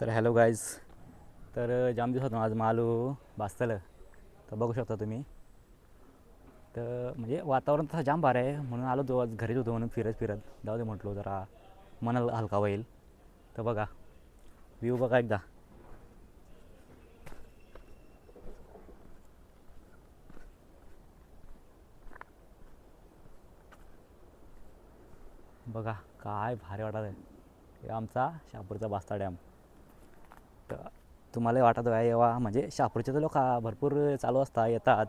तर hello guys तर जाम दिवसातून आज मालू भाजतलं. तर बघू शकता तुम्ही. तर म्हणजे वातावरण तसं जाम भारी आहे. म्हणून आलो तो आज घरीच होतो म्हणून फिरत फिरत. जाऊ दे म्हटलो जरा मन हलका होईल. तर बघा व्ह्यू बघा एकदा. बघा काय भारी वाटत आहे आमचा शहापूरचा बास्ता डॅम. तुम्हाला वाटत आहे येवा म्हणजे शापूरचे तर लोक भरपूर चालू असतात येतात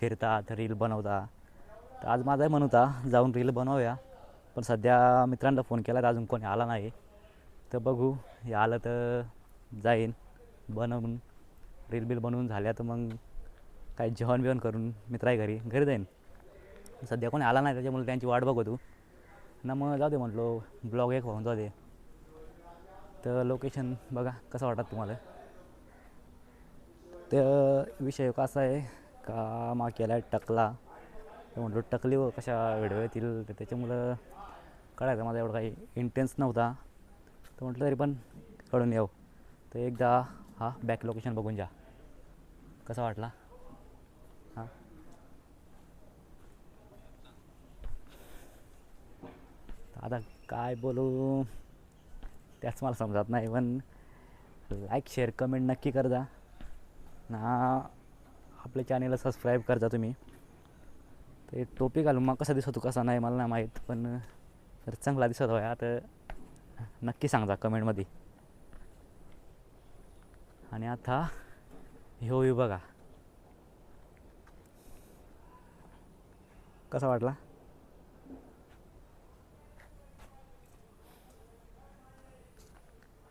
फिरतात रील बनवतात तर आज माझा मन होता जाऊन रील बनवूया. पण सध्या मित्रांना फोन केला तर अजून कोणी आला नाही. तर बघू हे आलं तर जाईन बनवून रील बिल बनवून झाल्या तर मग काही जेवण बिवण करून मित्राय घरी घरी जाईन. सध्या कोणी आला नाही त्याच्यामुळे त्यांची वाट बघतो. ना मग जाऊ दे म्हटलो ब्लॉग एक होऊन जाऊ दे. तर लोकेशन बघा कसं वाटत तुम्हाला? तर विषय कसा आहे का मा केला आहे टकला म्हटलं टकली व कशा व्हिडिओ येतील तर त्याच्यामुळं कळायचं माझा एवढं काही इंटेन्स नव्हता. तर म्हटलं तरी पण कळून येऊ. तर एकदा हा बॅक लोकेशन बघून जा. कसा वाटला? हां. आता काय बोलू? त्याच मला समजत नाही पण लाईक शेअर कमेंट नक्की कर जा ना आपल्या चॅनेलला सबस्क्राईब करता तुम्ही. ते टोपी घालून मग कसा दिसतो कसा नाही मला नाही माहीत पण जर चांगला दिसत होया. तर नक्की सांगा कमेंटमध्ये आणि आता हो व्यू बघा. कसा वाटला?